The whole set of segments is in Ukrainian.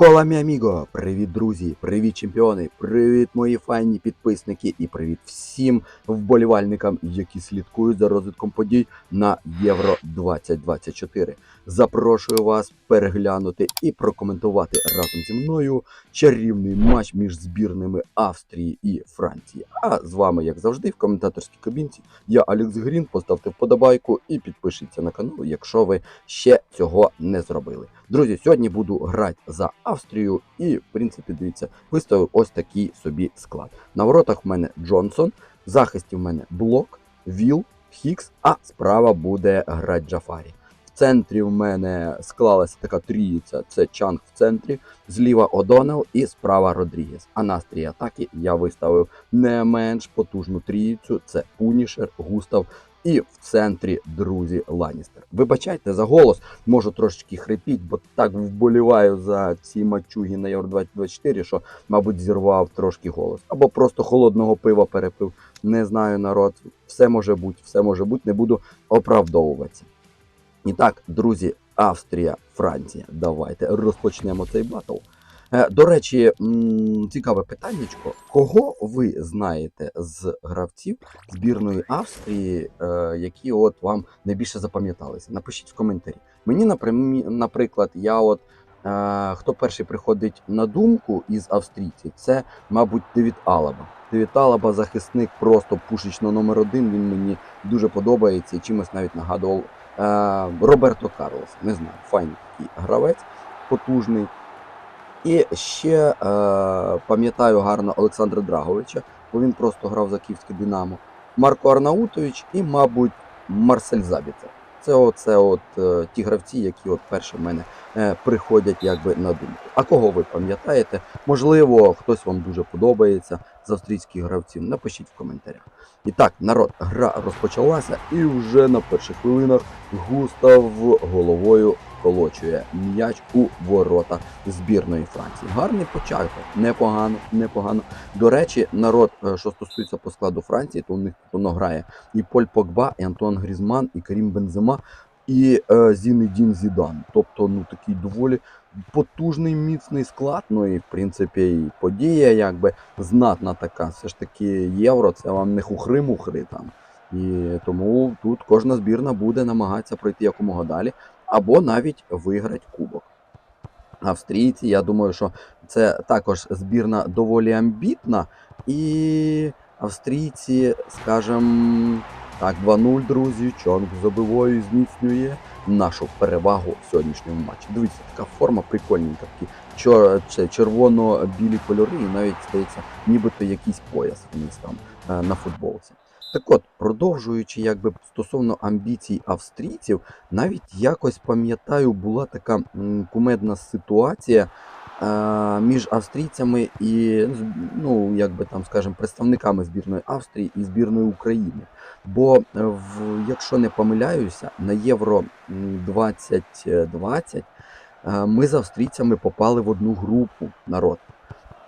Хола мі аміго! Привіт, друзі! Привіт, чемпіони! Привіт, мої файні підписники і привіт всім вболівальникам, які слідкують за розвитком подій на Євро 2024. Запрошую вас переглянути і прокоментувати разом зі мною чарівний матч між збірними Австрії і Франції. А з вами, як завжди, в коментаторській кабінці я Алекс Грін. Поставте вподобайку і підпишіться на канал, якщо ви ще цього не зробили. Друзі, сьогодні буду грати за Австрію, і, в принципі, дивіться, виставив ось такий собі склад. На воротах в мене Джонсон, в захисті в мене Блок, Віл, Хікс, а справа буде грати Джафарі. Центрі в мене склалася така тріїця: це Чанг в центрі, зліва Одонел і справа Родрігес. А на стрій атаки я виставив не менш потужну тріїцю: це Пунішер, Густав. І в центрі друзі Ланістер. Вибачайте за голос, можу трошечки хрипіть, бо так вболіваю за ці матчуги на Євро 2024, що, мабуть, зірвав трошки голос. Або просто холодного пива перепив. Не знаю, народ. Все може бути, все може бути, не буду оправдовуватися. І так, друзі, Австрія, Франція. Давайте розпочнемо цей батл. Е, До речі, цікаве питаннячко. Кого ви знаєте з гравців збірної Австрії, е, які от вам найбільше запам'яталися? Напишіть в коментарі. Мені, наприклад, я от е, хто перший приходить на думку із австрійців, це, мабуть, Девід Алаба. Девід Алаба, захисник просто пушечно номер один. Він мені дуже подобається і чимось навіть нагадував Роберто Карлос. Не знаю, файний гравець, потужний. І ще е, пам'ятаю гарно Олександра Драговича, бо він просто грав за київське Динамо. Марко Арнаутович і, мабуть, Марсель Забіцер. Це оце от е, ті гравці, які от перше в мене е, приходять якби на думку. А кого ви пам'ятаєте? Можливо, хтось вам дуже подобається з австрійських гравців. Напишіть в коментарях. І так, народ, гра розпочалася, і вже на перших хвилинах Густав головою колочує м'яч у ворота збірної Франції. Гарний початок, непогано, непогано. До речі, народ, е, що стосується по складу Франції, то у них воно грає і Поль Погба, і Антуан Грізман, і Карім Бензема, і е, Зінедін Зідан. Тобто, ну такий доволі потужний міцний склад. Ну і в принципі і подія, якби знатна така. Все ж таки євро, це вам не хухри-мухри там. І тому тут кожна збірна буде намагатися пройти якомога далі, або навіть виграти кубок. Австрійці, я думаю, що це також збірна доволі амбітна. І австрійці, скажімо, так, 2-0, друзі, Чонг забивою і зміцнює нашу перевагу в сьогоднішньому матчі. Дивіться, така форма прикольненька, такі червоно-білі кольори, і навіть здається, нібито якийсь пояс вниз там е, на футболці. Так от, продовжуючи якби стосовно амбіцій австрійців, навіть якось пам'ятаю, була така кумедна ситуація між австрійцями і ну, якби там, скажімо, представниками збірної Австрії і збірної України. Бо, е, в, якщо не помиляюся, на Євро м, 2020 е, ми з австрійцями попали в одну групу народ.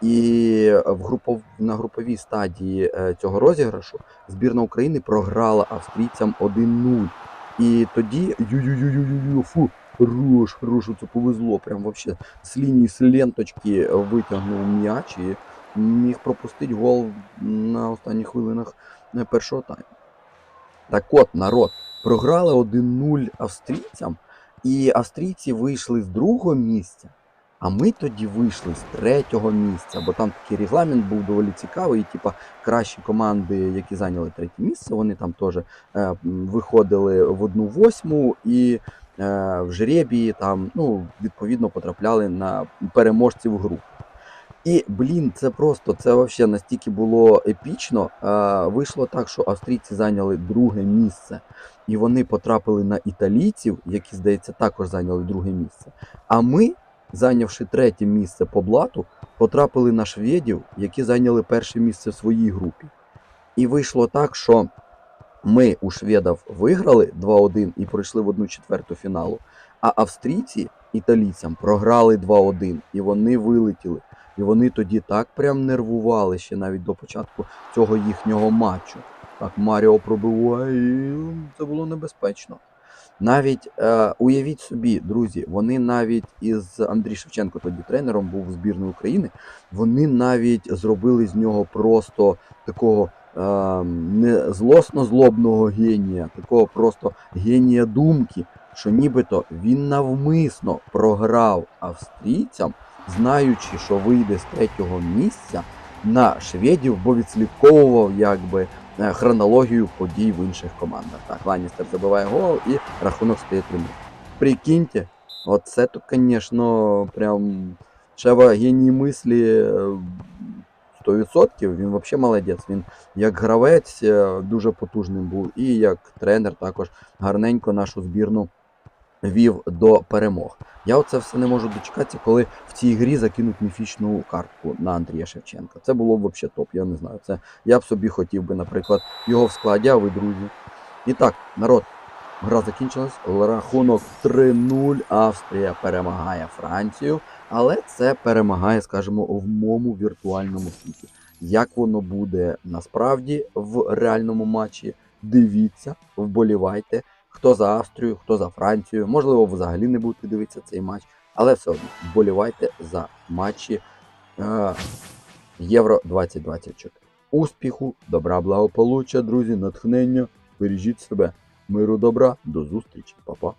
І в групов, на груповій стадії е, цього розіграшу збірна України програла австрійцям 1-0. І тоді ю-ю-ю-ю-ю, фу, хорош, хорош, це повезло. Прям вообще з лінії з ленточки витягнув м'яч і міг пропустити гол на останніх хвилинах е, першого тайму. Так от, народ, програли 1-0 австрійцям, і австрійці вийшли з другого місця. А ми тоді вийшли з третього місця, бо там такий регламент був доволі цікавий. І, типа, кращі команди, які зайняли третє місце, вони там теж е, виходили в одну восьму і е, в жребії там, ну, відповідно, потрапляли на переможців груп. І, блін, це просто, це взагалі настільки було епічно. Е, вийшло так, що австрійці зайняли друге місце, і вони потрапили на італійців, які, здається, також зайняли друге місце. А ми, зайнявши третє місце по блату, потрапили на шведів, які зайняли перше місце в своїй групі. І вийшло так, що ми у шведів виграли 2-1 і пройшли в одну четверту фіналу, а австрійці італійцям програли 2-1 і вони вилетіли. І вони тоді так прям нервували ще навіть до початку цього їхнього матчу. Так, Маріо пробиває, і це було небезпечно. Навіть е, уявіть собі, друзі, вони навіть із Андрій Шевченко, тоді тренером був в збірної України. Вони навіть зробили з нього просто такого е, не злосно злобного генія, такого просто генія думки, що нібито він навмисно програв австрійцям, знаючи, що вийде з третього місця на шведів, бо відслідковував якби хронологію подій в інших командах. Так, Ланністер забиває гол і рахунок стає 3 Прикиньте, оце то, звісно, прям Шева геній мислі е, 100%. Він взагалі молодець. Він як гравець е, дуже потужним був, і як тренер також гарненько нашу збірну вів до перемог. Я оце все не можу дочекатися, коли в цій грі закинуть міфічну картку на Андрія Шевченка. Це було б взагалі топ, я не знаю. Це я б собі хотів би, наприклад, його в складі, а ви друзі. І так, народ, гра закінчилась. Рахунок 3-0. Австрія перемагає Францію, але це перемагає, скажімо, в моєму віртуальному світі. Як воно буде насправді в реальному матчі? Дивіться, вболівайте. Хто за Австрію, хто за Францію. Можливо, взагалі не будете дивитися цей матч, але все одно вболівайте за матчі е, Євро 2024. Успіху, добра, благополуччя, друзі, натхнення. Бережіть себе. Миру добра, до зустрічі, Па-па.